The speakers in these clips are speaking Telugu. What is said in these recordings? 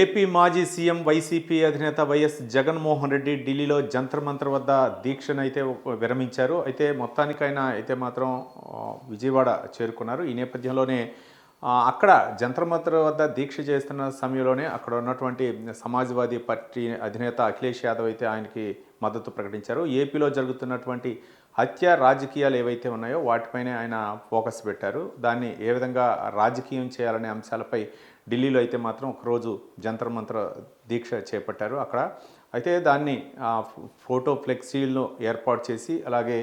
ఏపీ మాజీ సీఎం వైసీపీ అధినేత వైఎస్ జగన్మోహన్ రెడ్డి ఢిల్లీలో జంతర్ మంతర్ వద్ద దీక్షను అయితే విరమించారు. అయితే మొత్తానికైనా అయితే మాత్రం విజయవాడ చేరుకున్నారు. ఈ నేపథ్యంలోనే అక్కడ జంతర్ మంతర్ వద్ద దీక్ష చేస్తున్న సమయంలోనే అక్కడ ఉన్నటువంటి సమాజ్వాదీ పార్టీ అధినేత అఖిలేష్ యాదవ్ అయితే ఆయనకి మద్దతు ప్రకటించారు. ఏపీలో జరుగుతున్నటువంటి హత్య రాజకీయాలు ఏవైతే ఉన్నాయో వాటిపైనే ఆయన ఫోకస్ పెట్టారు. దాన్ని ఏ విధంగా రాజకీయం చేయాలనే అంశాలపై ఢిల్లీలో అయితే మాత్రం ఒకరోజు జంతర్ మంత్ర దీక్ష చేపట్టారు అక్కడ. అయితే దాన్ని ఫోటో ఫ్లెక్సీలను ఏర్పాటు చేసి అలాగే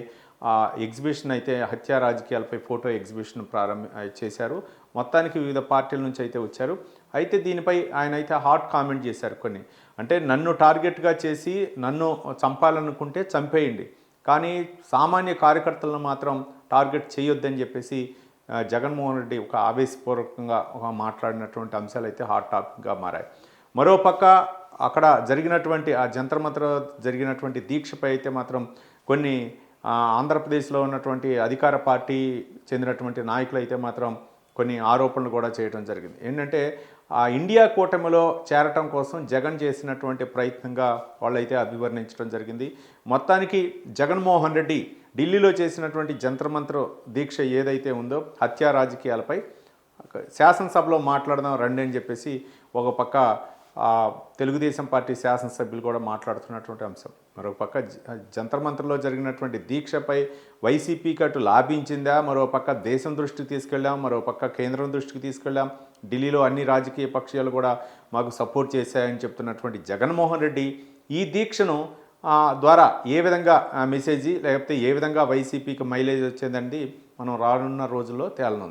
ఆ ఎగ్జిబిషన్ అయితే హత్య రాజకీయాలపై ఫోటో ఎగ్జిబిషన్ ప్రారంభ చేశారు. మొత్తానికి వివిధ పార్టీల నుంచి అయితే వచ్చారు. అయితే దీనిపై ఆయన అయితే హాట్ కామెంట్ చేశారు కొన్ని. అంటే నన్ను టార్గెట్గా చేసి నన్ను చంపాలనుకుంటే చంపేయండి. కానీ సామాన్య కార్యకర్తలను మాత్రం టార్గెట్ చేయొద్దని చెప్పేసి జగన్మోహన్ రెడ్డి ఒక ఆవేశపూర్వకంగా ఒక మాట్లాడినటువంటి అంశాలు అయితే హాట్ టాపిక్గా మారాయి. మరోపక్క అక్కడ జరిగినటువంటి ఆ జంతర్మంత్ర జరిగినటువంటి దీక్షపై అయితే మాత్రం కొన్ని ఆంధ్రప్రదేశ్లో ఉన్నటువంటి అధికార పార్టీ చెందినటువంటి నాయకులు అయితే మాత్రం కొన్ని ఆరోపణలు కూడా చేయడం జరిగింది. ఏంటంటే ఆ ఇండియా కూటమిలో చేరటం కోసం జగన్ చేసినటువంటి ప్రయత్నంగా వాళ్ళైతే అభివర్ణించడం జరిగింది. మొత్తానికి జగన్మోహన్ రెడ్డి ఢిల్లీలో చేసినటువంటి జంత్రమంత్ర దీక్ష ఏదైతే ఉందో హత్యా రాజకీయాలపై శాసనసభలో మాట్లాడదాం రండి అని చెప్పేసి ఒక పక్క తెలుగుదేశం పార్టీ శాసనసభ్యులు కూడా మాట్లాడుతున్నటువంటి అంశం. మరో పక్క జంతర్ మంత్రంలో జరిగినటువంటి దీక్షపై వైసీపీకి అటు లాభించిందా? మరో పక్క దేశం దృష్టికి తీసుకెళ్ళాం మరో పక్క కేంద్రం దృష్టికి తీసుకెళ్ళాం. ఢిల్లీలో అన్ని రాజకీయ పక్షాలు కూడా మాకు సపోర్ట్ చేశాయని చెప్తున్నటువంటి జగన్మోహన్ రెడ్డి ఈ దీక్షను ద్వారా ఏ విధంగా మెసేజ్ లేకపోతే ఏ విధంగా వైసీపీకి మైలేజ్ వచ్చిందండి మనం రానున్న రోజుల్లో తేలనుంది.